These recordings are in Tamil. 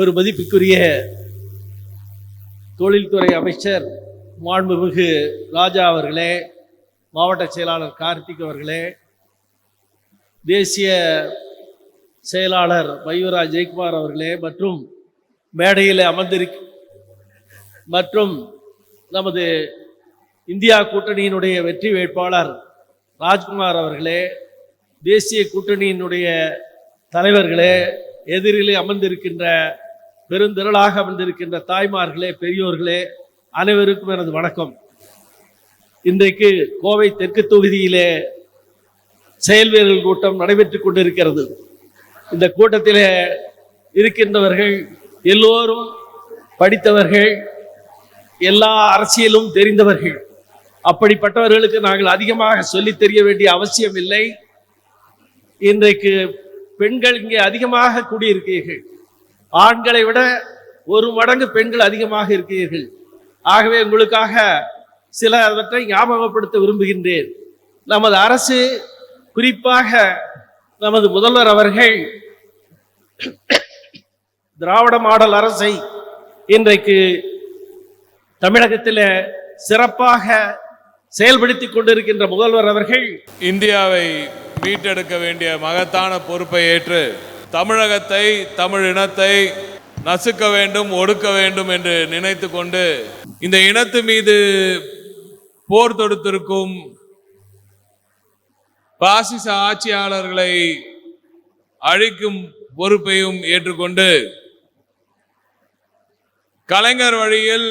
ஒரு மதிப்புக்குரிய தொழில்துறை அமைச்சர் மாண்புமிகு ராஜா அவர்களே மாவட்ட செயலாளர் கார்த்திக் அவர்களே தேசிய செயலாளர் மயூரா ஜெயக்குமார் அவர்களே மற்றும் மேடையில் அமர்ந்திருக்க மற்றும் நமது இந்தியா கூட்டணியினுடைய வெற்றி வேட்பாளர் ராஜ்குமார் அவர்களே தேசிய கூட்டணியினுடைய தலைவர்களே எதிரிலே அமர்ந்திருக்கின்ற பெருந்திரளாக வந்திருக்கின்ற தாய்மார்களே பெரியோர்களே அனைவருக்கும் எனது வணக்கம். இன்றைக்கு கோவை தெற்கு தொகுதியிலே செயல் வீரர்கள் கூட்டம் நடைபெற்றுக் கொண்டிருக்கிறது. இந்த கூட்டத்திலே இருக்கின்றவர்கள் எல்லோரும் படித்தவர்கள் எல்லா அரசியலும் தெரிந்தவர்கள். அப்படிப்பட்டவர்களுக்கு நாங்கள் அதிகமாக சொல்லி தெரிய வேண்டிய அவசியம் இல்லை. இன்றைக்கு பெண்கள் இங்கே அதிகமாக கூடியிருக்கிறீர்கள். ஆண்களை விட ஒரு மடங்கு பெண்கள் அதிகமாக இருக்கிறீர்கள். ஆகவே உங்களுக்காக சிலவற்றை ஞாபகப்படுத்த விரும்புகின்றேன். நமது அரசு குறிப்பாக நமது முதல்வர் அவர்கள் திராவிட மாடல் அரசை இன்றைக்கு தமிழகத்தில் சிறப்பாக செயல்படுத்திக் கொண்டிருக்கின்ற முதல்வர் அவர்கள் இந்தியாவை மீட்டெடுக்க வேண்டிய மகத்தான பொறுப்பை ஏற்று தமிழகத்தை தமிழ் இனத்தை நசுக்க வேண்டும் ஒடுக்க வேண்டும் என்று நினைத்து கொண்டு இந்த இனத்து மீது போர் தொடுத்திருக்கும் பாசிச ஆட்சியாளர்களை அழிக்கும் பொறுப்பையும் ஏற்றுக்கொண்டு கலைஞர் வழியில்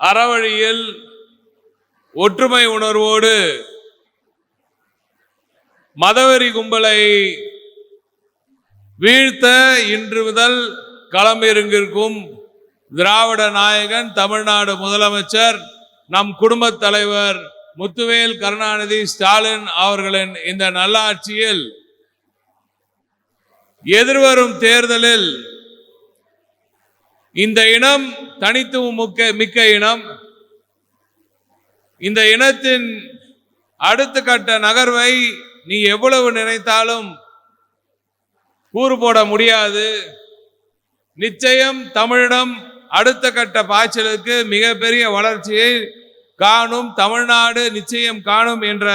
அறவழியில் ஒற்றுமை உணர்வோடு மதவெறி கும்பலை வீழ்த்த இன்று முதல் களமிறங்கிருக்கும் திராவிட நாயகன் தமிழ்நாடு முதலமைச்சர் நம் குடும்பத் தலைவர் முத்துவேல் கருணாநிதி ஸ்டாலின் அவர்களின் இந்த நல்லாட்சியில் எதிர்வரும் தேர்தலில் இந்த இனம் தனித்துவம் முக்க மிக்க இனம். இந்த இனத்தின் அடுத்த கட்ட நகர்வை நீ எவ்வளவு நினைத்தாலும் கூறு போட முடியாது. நிச்சயம் தமிழிடம் அடுத்த கட்ட பாய்ச்சலுக்கு மிகப்பெரிய வளர்ச்சியை காணும் தமிழ்நாடு நிச்சயம் காணும் என்ற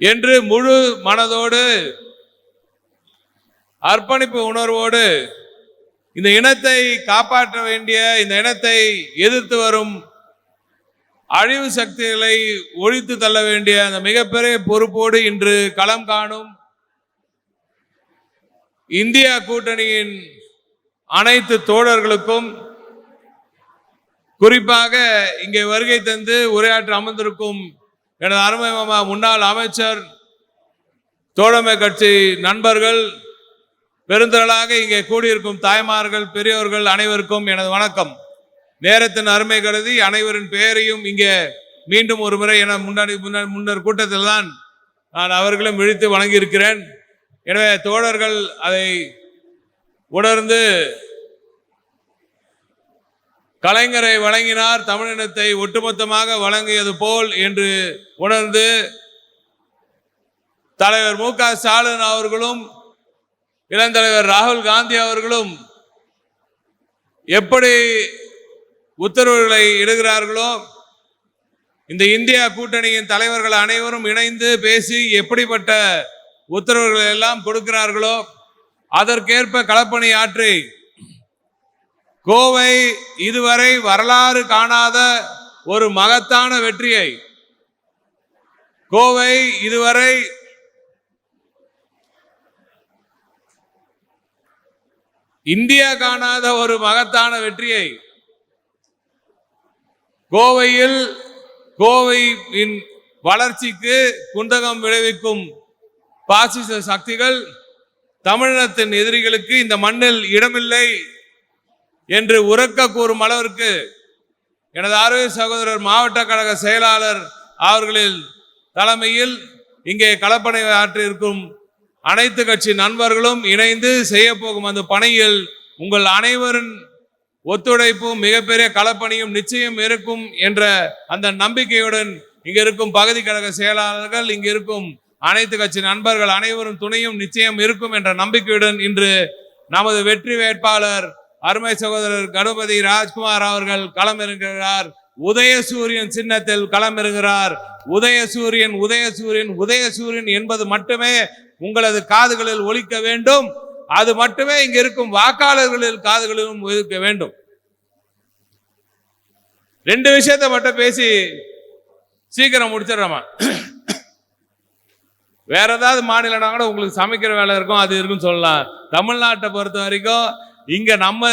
என்று முழு மனதோடு அர்ப்பணிப்பு உணர்வோடு இந்த இனத்தை காப்பாற்ற வேண்டிய இந்த இனத்தை எதிர்த்து வரும் அழிவு சக்திகளை ஒழித்து தள்ள வேண்டிய அந்த மிகப்பெரிய பொறுப்போடு இன்று களம் காணும் இந்தியா கூட்டணியின் அனைத்து தோழர்களுக்கும் குறிப்பாக இங்கே வருகை தந்து உரையாற்ற அமர்ந்திருக்கும் எனது அருமை மாமா முன்னாள் அமைச்சர் தோழமை கட்சி நண்பர்கள் பெருந்திரளாக இங்கே கூடியிருக்கும் தாய்மார்கள் பெரியோர்கள் அனைவருக்கும் எனது வணக்கம். நேரத்தின் அருமை கருதி அனைவரின் பெயரையும் இங்கே மீண்டும் ஒரு முறை என முன்னாடி முன்னர் முன்னர் கூட்டத்தில் தான் நான் அவர்களும் விழித்து வணங்கியிருக்கிறேன். எனவே தோழர்கள் அதை உணர்ந்து கலைஞரை வழங்கினார் தமிழினத்தை ஒட்டுமொத்தமாக வழங்கியது போல் என்று உணர்ந்து தலைவர் மு க ஸ்டாலின் அவர்களும் இளந்தலைவர் ராகுல் காந்தி அவர்களும் எப்படி உத்தரவுகளை இடுகிறார்களோ இந்த இந்தியா கூட்டணியின் தலைவர்கள் அனைவரும் இணைந்து பேசி எப்படிப்பட்ட உத்தரவுகளை எல்லாம் கொடுக்கிறார்களோ அதற்கேற்ப களப்பணி ஆற்றி கோவை இதுவரை வரலாறு காணாத ஒரு மகத்தான வெற்றியை கோவை இதுவரை இந்தியா காணாத ஒரு மகத்தான வெற்றியை கோவையில் கோவையின் வளர்ச்சிக்கு குந்தகம் விளைவிக்கும் பாசிச சக்திகள் தமிழினத்தின் எதிரிகளுக்கு இந்த மண்ணில் இடமில்லை என்று உறக்க கூறும் அளவிற்கு எனது ஆரோக்கிய சகோதரர் மாவட்ட கழக செயலாளர் அவர்களில் தலைமையில் இங்கே களப்பணி ஆற்றியிருக்கும் அனைத்து கட்சி நண்பர்களும் இணைந்து செய்ய போகும் அந்த பணியில் உங்கள் அனைவரின் ஒத்துழைப்பும் மிகப்பெரிய களப்பணியும் நிச்சயம் இருக்கும் என்ற அந்த நம்பிக்கையுடன் இங்க இருக்கும் பகுதி கழக செயலாளர்கள் இங்க இருக்கும் அனைத்து கட்சி நண்பர்கள் அனைவரும் துணையும் நிச்சயம் இருக்கும் என்ற நம்பிக்கையுடன் இன்று நமது வெற்றி வேட்பாளர் அருமை சகோதரர் கணபதி ராஜ்குமார் அவர்கள் களமிறங்குகிறார். உதயசூரியன் சின்னத்தில் களமிறங்குகிறார். உதயசூரியன் உதயசூரியன் உதயசூரியன் என்பது மட்டுமே உங்களது காதுகளில் ஒழிக்க வேண்டும். அது மட்டுமே இங்க இருக்கும் வாக்காளர்களில் காதுகளிலும் ஒழிக்க வேண்டும். ரெண்டு விஷயத்தை மட்டும் பேசி சீக்கிரம் முடிச்சிடறமா வேற ஏதாவது மாநிலம்னா கூட உங்களுக்கு சமைக்கிற வேலை இருக்கும் அது இருக்குன்னு சொல்லலாம். தமிழ்நாட்டை பொறுத்த வரைக்கும் இங்க நம்ம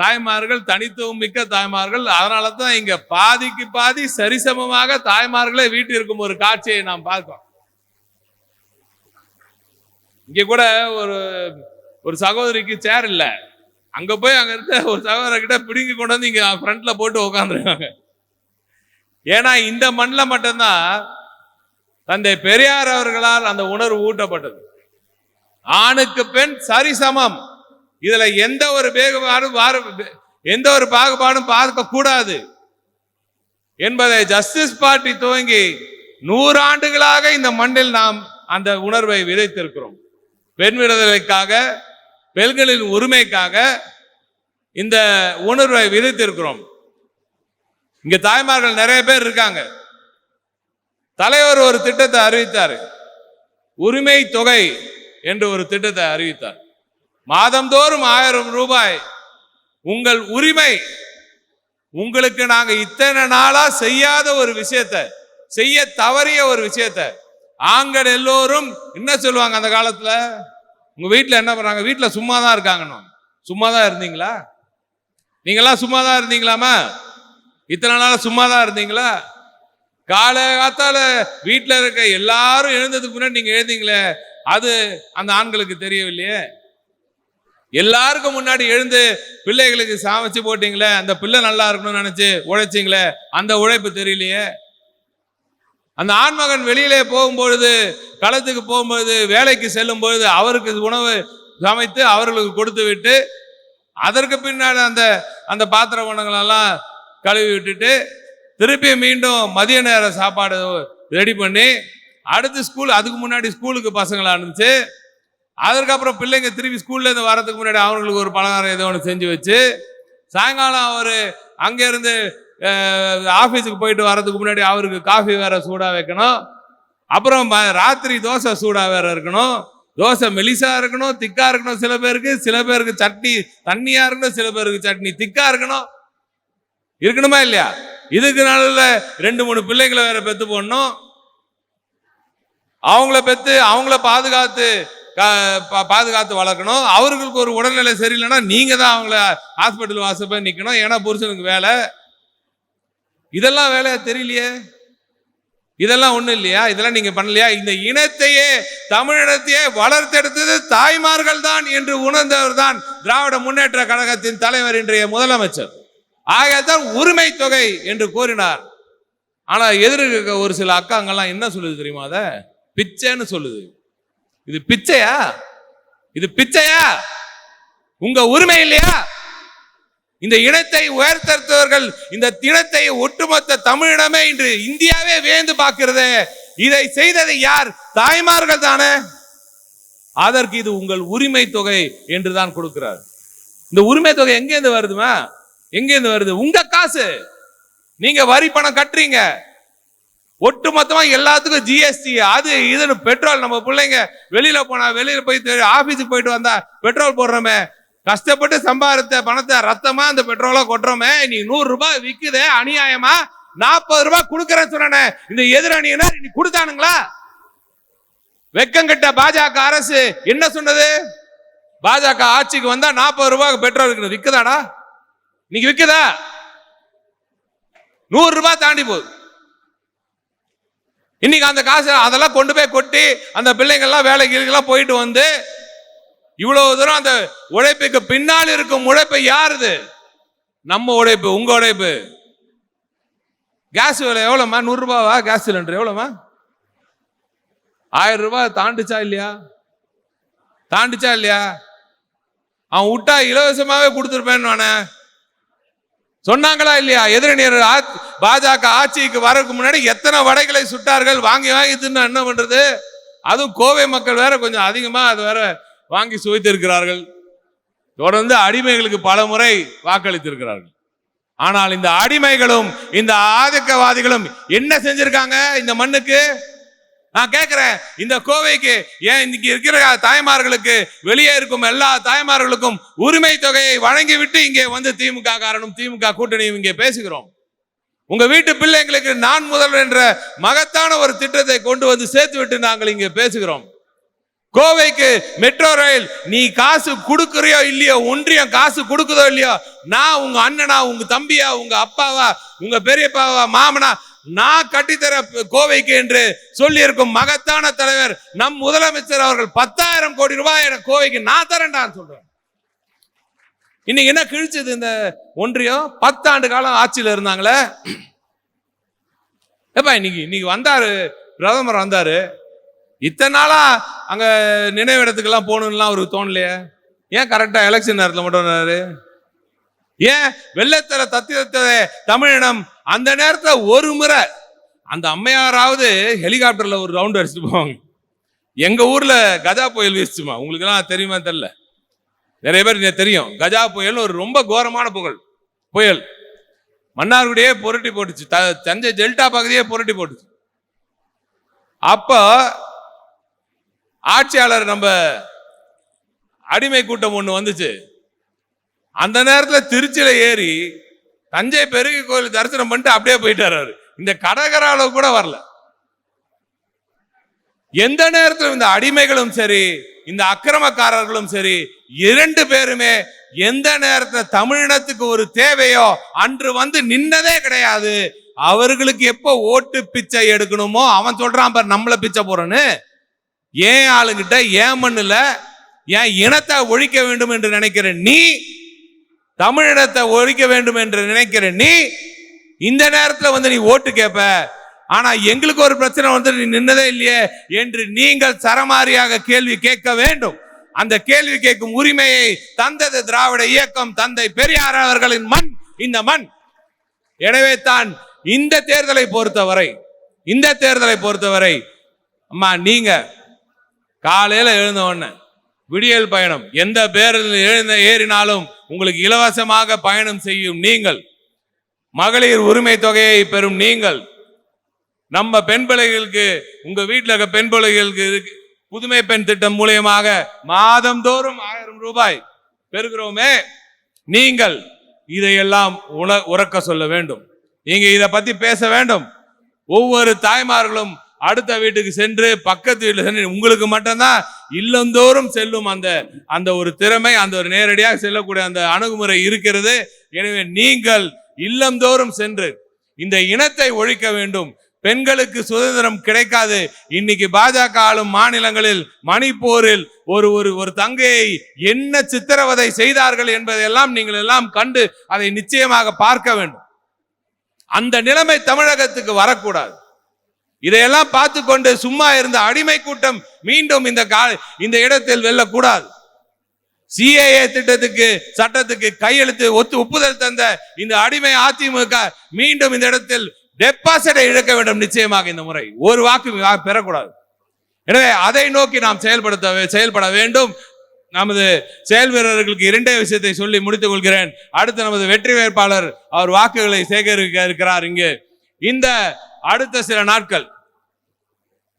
தாய்மார்கள் தனித்துவம் மிக்க தாய்மார்கள். அதனால தான் இங்க பாதிக்கு பாதி சரிசமமாக தாய்மார்களே வீட்டில் இருக்கும் ஒரு காட்சியை நாம் பார்க்கிறோம். இங்க கூட ஒரு ஒரு சகோதரிக்கு சேர் இல்ல. அங்க போய் அங்க இருந்த ஒரு சகோதரர்கிட்ட பிடுங்கி கொண்டு வந்து இங்க ஃப்ரண்ட்ல போட்டு உட்காந்துருக்காங்க ஏன்னா இந்த மண்ணில் மட்டும்தான் தந்தை பெரியார் அவர்களால் அந்த உணர்வு ஊட்டப்பட்டது. ஆணுக்கு பெண் சரிசமம். இதுல எந்த ஒரு வேறுபாடும் எந்த ஒரு பாகுபாடும் பார்க்க கூடாது. என்பதை ஜஸ்டிஸ் பார்ட்டி துவங்கி நூறாண்டுகளாக இந்த மண்ணில் நாம் அந்த உணர்வை விதைத்திருக்கிறோம். பெண் விடுதலைக்காக பெண்களின் உரிமைக்காக இந்த உணர்வை விதைத்திருக்கிறோம். இங்க தாய்மார்கள் நிறைய பேர் இருக்காங்க. தலைவர் ஒரு திட்டத்தை அறிவித்தார். உரிமை தொகை என்று ஒரு திட்டத்தை அறிவித்தார். மாதந்தோறும் ஆயிரம் ரூபாய். உங்கள் உரிமை உங்களுக்கு நாங்க இத்தனை நாளா செய்யாத ஒரு விஷயத்தை செய்ய தவறிய ஒரு விஷயத்தை ஆண்கள் எல்லோரும் என்ன சொல்லுவாங்க அந்த காலத்துல? உங்க வீட்டுல என்ன பண்றாங்க? வீட்டுல சும்மா தான் இருக்காங்கன்னு. சும்மா தான் இருந்தீங்களா? நீங்கெல்லாம் சும்மா தான் இருந்தீங்களாமா? இத்தனை நாளா சும்மா தான் இருந்தீங்களா? காலை காத்தால வீட்டில் இருக்க எல்லாரும் எழுந்ததுக்கு முன்னாடி நீங்கள் எழுந்தீங்களே அது அந்த ஆண்களுக்கு தெரியவில்லையே. எல்லாருக்கும் முன்னாடி எழுந்து பிள்ளைகளுக்கு சாமிச்சு போட்டீங்களே அந்த பிள்ளை நல்லா இருக்கணும்னு நினைச்சு உழைச்சிங்களே அந்த உழைப்பு தெரியலையே. அந்த ஆண்மகன் வெளியிலே போகும்பொழுது களத்துக்கு போகும்பொழுது வேலைக்கு செல்லும் பொழுது அவருக்கு உணவு சமைத்து அவர்களுக்கு கொடுத்து விட்டு அதற்கு பின்னாடி அந்த அந்த பாத்திர பண்டங்களெல்லாம் கழுவி விட்டுட்டு திருப்பி மீண்டும் மதிய நேர சாப்பாடு ரெடி பண்ணி அடுத்து ஸ்கூல் அதுக்கு முன்னாடி ஸ்கூலுக்கு பசங்களை அனுப்பிச்சு அதுக்கப்புறம் பிள்ளைங்க திருப்பி ஸ்கூல்லேருந்து வரதுக்கு முன்னாடி அவங்களுக்கு ஒரு பலகாரம் ஏதோ ஒன்று செஞ்சு வச்சு சாயங்காலம் அவர் அங்கேருந்து ஆஃபீஸுக்கு போயிட்டு வரதுக்கு முன்னாடி அவருக்கு காஃபி வேற சூடாக வைக்கணும். அப்புறம் ராத்திரி தோசை சூடாக வேற இருக்கணும். தோசை மெலிசா இருக்கணும் திக்கா இருக்கணும் சில பேருக்கு சில பேருக்கு சட்னி தண்ணியா இருக்கணும் சில பேருக்கு சட்னி திக்கா இருக்கணும். இருக்கணுமா இல்லையா? இதுக்கு நாளில் ரெண்டு மூணு பிள்ளைங்களை வேற பெத்து போடணும். அவங்கள பெத்து அவங்கள பாதுகாத்து பா- பாதுகாத்து வளர்க்கணும். அவர்களுக்கு ஒரு உடல்நிலை சரியில்லைன்னா நீங்க தான் அவங்கள ஹாஸ்பிட்டல் வாசல் போய் நிற்கணும் ஏன்னா புருஷனுக்கு வேலை. இதெல்லாம் வேலையா தெரியலையே? இதெல்லாம் ஒன்றும் இல்லையா? இதெல்லாம் நீங்க பண்ணலையா? இந்த இனத்தையே தமிழினத்தையே வளர்த்தெடுத்தது தாய்மார்கள் தான் என்று உணர்ந்தவர் தான் திராவிட முன்னேற்ற கழகத்தின் தலைவர் இன்றைய முதலமைச்சர். ஆகத்தான் உரிமை தொகை என்று கூறினார் ஆனால் எதிர்க்க இருக்க ஒரு சில அக்காங்கெல்லாம் என்ன சொல்லுது தெரியுமா அதை? பிச்சைன்னு சொல்லுது. இது பிச்சையா? இது பிச்சையா? உங்க உரிமை இல்லையா? இந்த இனத்தை உயர்த்தவர்கள் இந்த தினத்தை ஒட்டுமொத்த தமிழினமே இன்று இந்தியாவே வேந்து பார்க்கிறது. இதை செய்தது யார்? தாய்மார்கள் தானே. அதற்கு இது உங்கள் உரிமை தொகை என்று தான் கொடுக்கிறார். இந்த உரிமை தொகை எங்கேருந்து வருதுமா? எங்கேருந்து வருது? உங்க காசு. நீங்க வரி பணம் கட்டுறீங்க. ஒட்டு மொத்தமா எல்லாத்துக்கும் ஜிஎஸ்டி அது இதுன்னு பெட்ரோல் நம்ம பிள்ளைங்க வெளியில போனா வெளியில போய் ஆபீஸுக்கு போயிட்டு வந்தா பெட்ரோல் போடுறோமே. கஷ்டப்பட்டு சம்பாதித்த பணத்தை ரத்தமா அந்த பெட்ரோலா கொட்டுறோமே. நீ நூறு ரூபாய் விக்குதே அநியாயமா? நாற்பது ரூபாய் கொடுக்கறேன்னு சொன்னேனே. இந்த எதிரணியினர் நீ கொடுத்தானுங்களா? வெக்கங்கட்ட பாஜக அரசு என்ன சொன்னது? பாஜக ஆட்சிக்கு வந்தா நாற்பது ரூபாய்க்கு பெட்ரோல் விற்குதாடா விக்குதாடா? இன்னைக்கு விற்குதா நூறு ரூபாய் தாண்டி போகுது. இன்னைக்கு அந்த காசு அதெல்லாம் கொண்டு போய் கொட்டி அந்த பிள்ளைங்கள்லாம் வேலைக்கு எல்லாம் போயிட்டு வந்து இவ்வளவு தூரம் அந்த உழைப்புக்கு பின்னால் இருக்கும் உழைப்பு யாருது? நம்ம உழைப்பு உங்க உழைப்பு. கேஸ் விலை எவ்வளோமா நூறுரூபாவா கேஸ் சிலிண்டர் எவ்வளோமா ஆயிரம் ரூபாய் தாண்டுச்சா இல்லையா? தாண்டுச்சா இல்லையா? அவன் விட்டா இலவசமாகவே கொடுத்துருப்பேன்னு சொன்னாங்களா இல்லையா? எதிரணியர் ஆ- பாஜக ஆட்சிக்கு வரதுக்கு முன்னாடி எத்தனை வடைகளை சுட்டார்கள் வாங்கி வாங்கி தின்னு என்ன பண்றது? அதுவும் கோவை மக்கள் வேற கொஞ்சம் அதிகமா அது வேற வாங்கி சுவைத்திருக்கிறார்கள். தொடர்ந்து அடிமைகளுக்கு பல முறை வாக்களித்திருக்கிறார்கள். ஆனால் இந்த அடிமைகளும் இந்த ஆதிக்கவாதிகளும் என்ன செஞ்சிருக்காங்க இந்த மண்ணுக்கு? நான் கேட்கிறேன் இந்த கோவைக்கு ஏன் இன்னைக்கு இருக்கிற தாய்மார்களுக்கு வெளியே இருக்கும் எல்லா தாய்மார்களுக்கும் உரிமை தொகையை வழங்கி விட்டு இங்கே வந்து திமுக காரணம் திமுக கூட்டணியும் இங்கே பேசுகிறோம். உங்க வீட்டு பிள்ளைங்களுக்கு நான் முதல்வர் என்ற மகத்தான ஒரு திட்டத்தை கொண்டு வந்து சேர்த்து விட்டு நாங்கள் இங்கே பேசுகிறோம். கோவைக்கு மெட்ரோ ரயில் நீ காசு கொடுக்குறியோ இல்லையோ ஒன்றியம் காசு கொடுக்குதோ இல்லையோ நான் உங்க அண்ணனா உங்க தம்பியா உங்க அப்பாவா உங்க பெரியப்பாவா மாமனா நான் கட்டித்தர கோவைக்கு என்று சொல்லியிருக்கும் மகத்தான தலைவர் நம் முதலமைச்சர் அவர்கள் பத்தாயிரம் கோடி ரூபாய் கோவைக்கு நான் தரேன்டான்னு சொல்றேன் இன்னைக்கு என்ன கிழிச்சது இந்த ஒன்றியம்? பத்தாண்டு காலம் ஆட்சியில் இருந்தாங்களே. ஏப்பா இன்னைக்கு இன்னைக்கு வந்தாரு பிரதமர் வந்தாரு. இத்தனை நாளா அங்க நினைவிடத்துக்கெல்லாம் போகணும்லாம் அவருக்கு தோணலையே. ஏன் கரெக்டா எலெக்ஷன் நேரத்தில் மட்டும் வந்தாரு ஏன் தத்தி தத்த தமிழினம் அந்த நேரத்தில் ஒரு முறை அந்த அம்மையாராவது ஹெலிகாப்டரில் ஒரு ரவுண்ட் அடிச்சுட்டு போவாங்க. எங்கள் ஊரில் கஜா புயல் வீசுச்சுமா? உங்களுக்குலாம் தெரியுமா? தெரில நிறைய பேர் தெரியும். கஜா புயல்னு ஒரு ரொம்ப கோரமான புகழ். புயல். மன்னார்குடியே புரட்டி போட்டுச்சு. த- தஞ்சை டெல்டா பகுதியே புரட்டி போட்டுச்சு. அப்போ ஆட்சியாளர் நம்ம அடிமை கூட்டம் ஒன்று வந்துச்சு. அந்த நேரத்தில் திருச்சியில் ஏறி தஞ்சை பெருகி கோயில் தரிசனம் பண்ணிட்டு அப்படியே போயிட்டார். அவரு. இந்த கடற்கரை அளவு கூட வரல. எந்த நேரத்தில் இந்த அடிமைகளும் சரி இந்த அக்கிரமக்காரர்களும் சரி இரண்டு பேருமே எந்த நேரத்தில் தமிழினத்துக்கு ஒரு தேவையோ அன்று வந்து நின்னதே கிடையாது. அவர்களுக்கு எப்போ ஓட்டு பிச்சை எடுக்கணுமோ அவன் சொல்றான் பாரு நம்மள பிச்சை போறேன்னு ஏன் ஆளுங்கிட்ட ஏன் மண்ணில் ஏன் இனத்தை ஒழிக்க வேண்டும் என்று நினைக்கிற நீ தமிழினத்தை ஒழிக்க வேண்டும் என்று நினைக்கிற நீ இந்த நேரத்தில் வந்து நீ ஓட்டு கேட்ப ஆனா எங்களுக்கு ஒரு பிரச்சனை வந்து நீ நின்னதே இல்லையே என்று நீங்கள் சரமாரியாக கேள்வி கேட்க வேண்டும். அந்த கேள்வி கேட்கும் உரிமையை தந்தது திராவிட இயக்கம் தந்தை பெரியார் அவர்களின் மண் இந்த மண். எனவே தான் இந்த தேர்தலை பொறுத்தவரை இந்த தேர்தலை பொறுத்தவரை அம்மா நீங்க காலையில எழுந்த உடனே விடியல் பயணம். எந்த பேரில் எழுந்த ஏறினாலும் உங்களுக்கு இலவசமாக பயணம் செய்யும் நீங்கள். மகளிர் உரிமை தொகையை பெறும் நீங்கள். நம்ம பெண் பிள்ளைகளுக்கு உங்க வீட்டில் இருக்க பெண் பிள்ளைகளுக்கு புதுமை பெண் திட்டம் மூலியமாக மாதந்தோறும் ஆயிரம் ரூபாய் பெறுகிறோமே. நீங்கள் இதையெல்லாம் உண உறக்க சொல்ல வேண்டும். நீங்க இதை பத்தி பேச வேண்டும். ஒவ்வொரு தாய்மார்களும் அடுத்த வீட்டுக்கு சென்று பக்கத்து வீட்டில் சென்று உங்களுக்கு மட்டும்தான் இல்லந்தோறும் செல்லும் அந்த அந்த ஒரு திறமை அந்த ஒரு நேரடியாக செல்லக்கூடிய அந்த அணுகுமுறை இருக்கிறது. எனவே நீங்கள் இல்லந்தோறும் சென்று இந்த இனத்தை ஒழிக்க வேண்டும். பெண்களுக்கு சுதந்திரம் கிடைக்காது. இன்னைக்கு பாஜக ஆளும் மாநிலங்களில் மணிப்பூரில் ஒரு ஒரு ஒரு தங்கையை என்ன சித்திரவதை செய்தார்கள் என்பதையெல்லாம் நீங்கள் எல்லாம் கண்டு அதை நிச்சயமாக பார்க்க வேண்டும். அந்த நிலைமை தமிழகத்துக்கு வரக்கூடாது. இதையெல்லாம் பார்த்து கொண்டு சும்மா இருந்த அடிமை கூட்டம் மீண்டும் இந்த கா இந்த இடத்தில் வெல்லக்கூடாது. சிஏஏ திட்டத்துக்கு சட்டத்துக்கு கையெழுத்து ஒத்து ஒப்புதல் தந்த இந்த அடிமை அதிமுக மீண்டும் இந்த இடத்தில் டெபாசிட்டை இழக்க வேண்டும் நிச்சயமாக இந்த முறை. ஒரு வாக்கு வா- பெறக்கூடாது. எனவே அதை நோக்கி நாம் செயல்படுத்த வே- செயல்பட வேண்டும். நமது செயல் வீரர்களுக்கு இரண்டே விஷயத்தை சொல்லி முடித்துக் கொள்கிறேன். அடுத்து நமது வெற்றி வேட்பாளர் அவர் வாக்குகளை சேகரிக்க இருக்கிறார் இங்கு. இந்த அடுத்த சில நாட்கள்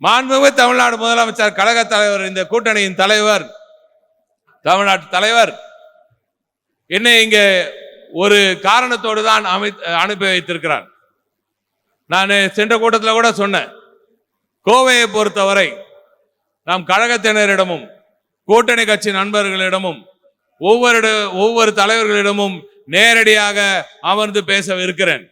மாண்புமிகு தமிழ்நாடு முதலமைச்சர் கழக தலைவர் இந்த கூட்டணியின் தலைவர் தமிழ்நாட்டு தலைவர். என்னை இங்கே ஒரு காரணத்தோடு தான் அமை அனுப்பி வைத்திருக்கிறார். நான் சென்ற கூட்டத்தில் கூட சொன்னேன். கோவையை பொறுத்தவரை நாம் கழகத்தினரிடமும் கூட்டணி கட்சி நண்பர்களிடமும் ஒவ்வொரு ஒவ்வொரு தலைவர்களிடமும் நேரடியாக அமர்ந்து பேச இருக்கிறேன்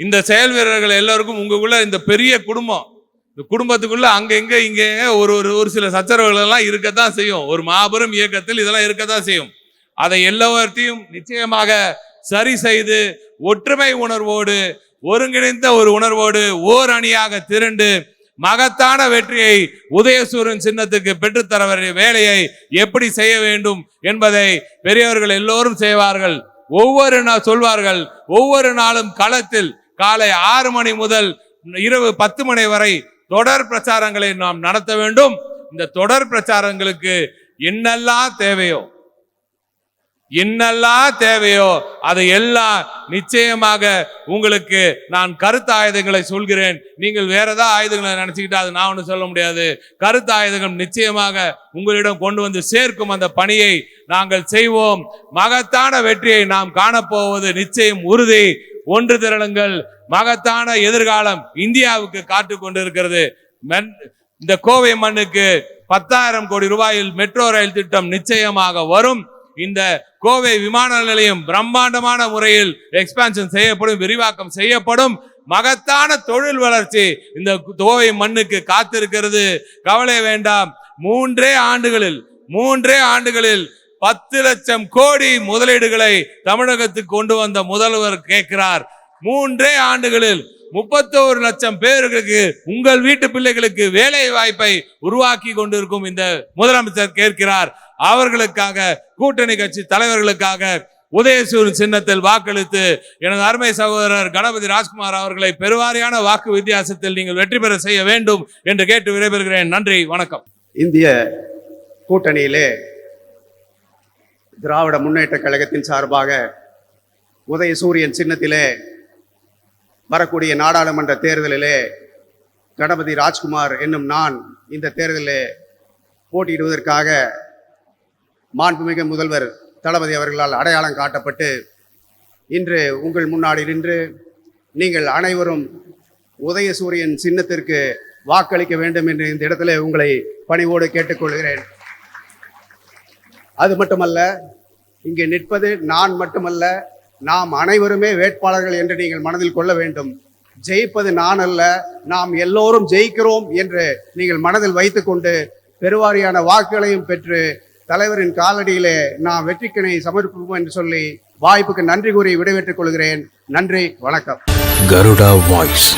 இந்த செயல் வீரர்கள் எல்லோருக்கும் உங்களுக்குள்ள இந்த பெரிய குடும்பம் இந்த குடும்பத்துக்குள்ள அங்க இங்கே இங்க ஒரு ஒரு ஒரு சில சச்சரவுகள் எல்லாம் இருக்கத்தான் செய்யும். ஒரு மாபெரும் இயக்கத்தில் இதெல்லாம் இருக்கத்தான் செய்யும். அதை எல்லோர்த்தையும் நிச்சயமாக சரி செய்து ஒற்றுமை உணர்வோடு ஒருங்கிணைந்த ஒரு உணர்வோடு ஓர் அணியாக திரண்டு மகத்தான வெற்றியை உதயசூரன் சின்னத்துக்கு பெற்றுத்தர வேலையை எப்படி செய்ய வேண்டும் என்பதை பெரியவர்கள் எல்லோரும் செய்வார்கள். ஒவ்வொரு நாள் சொல்வார்கள். ஒவ்வொரு நாளும் களத்தில் காலை ஆறு மணி முதல் இரவு பத்து மணி வரை தொடர் பிரச்சாரங்களை நாம் நடத்த வேண்டும். இந்த தொடர் பிரச்சாரங்களுக்கு என்னெல்லாம் தேவையோ? என்னெல்லாம் தேவையோ? அதை எல்லாம் நிச்சயமாக உங்களுக்கு நான் கருத்து ஆயுதங்களை சொல்கிறேன். நீங்கள் வேற ஏதாவது ஆயுதங்களை நினைச்சுக்கிட்டா அது நான் ஒன்றும் சொல்ல முடியாது. கருத்து ஆயுதங்கள் நிச்சயமாக உங்களிடம் கொண்டு வந்து சேர்க்கும் அந்த பணியை நாங்கள் செய்வோம். மகத்தான வெற்றியை நாம் காணப்போவது நிச்சயம் உறுதி. ஒன்று திரளுங்கள் மகத்தான எதிர்காலம் இந்தியாவுக்கு காத்து கொண்டிருக்கிறது. மென்- இந்த கோவை மண்ணுக்கு பத்தாயிரம் கோடி ரூபாயில் மெட்ரோ ரயில் திட்டம் நிச்சயமாக வரும். இந்த கோவை விமான நிலையம் பிரம்மாண்டமான முறையில் எக்ஸ்பான்ஷன் செய்யப்படும் விரிவாக்கம் செய்யப்படும். மகத்தான தொழில் வளர்ச்சி இந்த கோவை மண்ணுக்கு காத்திருக்கிறது. கவலை வேண்டாம். மூன்றே ஆண்டுகளில் மூன்றே ஆண்டுகளில் பத்து லட்சம் கோடி முதலீடுகளை தமிழகத்துக்கு கொண்டு வந்த முதல்வர் கேட்கிறார். மூன்றே ஆண்டுகளில் முப்பத்தோரு லட்சம் பேர்களுக்கு உங்கள் வீட்டு பிள்ளைகளுக்கு வேலை வாய்ப்பை உருவாக்கி கொண்டிருக்கும் இந்த முதலமைச்சர் கேட்கிறார். அவர்களுக்காக கூட்டணி கட்சி தலைவர்களுக்காக உதயசூர் சின்னத்தில் வாக்களித்து எனது அருமை சகோதரர் கணபதி ராஜ்குமார் அவர்களை பெருவாரியான வாக்கு வித்தியாசத்தில் நீங்கள் வெற்றி பெற செய்ய வேண்டும் என்று கேட்டு விடைபெறுகிறேன். நன்றி வணக்கம். இந்திய கூட்டணியிலே திராவிட முன்னேற்ற கழகத்தின் சார்பாக உதயசூரியன் சின்னத்திலே வரக்கூடிய நாடாளுமன்ற தேர்தலிலே கணபதி ராஜ்குமார் என்னும் நான் இந்த தேர்தலில் போட்டியிடுவதற்காக மாண்புமிகு முதல்வர் தளபதி அவர்களால் அடையாளம் காட்டப்பட்டு இன்று உங்கள் முன்னாடி நின்று நீங்கள் அனைவரும் உதயசூரியன் சின்னத்திற்கு வாக்களிக்க வேண்டும் என்று இந்த இடத்துல உங்களை பணிவோடு கேட்டுக்கொள்கிறேன். அது மட்டுமல்ல இங்கே நிற்பது நான் மட்டுமல்ல நாம் அனைவருமே வேட்பாளர்கள் என்று நீங்கள் மனதில் கொள்ள வேண்டும். ஜெயிப்பது நான் அல்ல நாம் எல்லோரும் ஜெயிக்கிறோம் என்று நீங்கள் மனதில் வைத்துக்கொண்டு பெருவாரியான வாக்குகளையும் பெற்று தலைவரின் காலடியிலே நாம் வெற்றிக்கினை சமர்ப்பிப்போம் என்று சொல்லி வாய்ப்புக்கு நன்றி கூறி விடைபெற்றுக் கொள்கிறேன். நன்றி வணக்கம். கருடா வாய்ஸ்.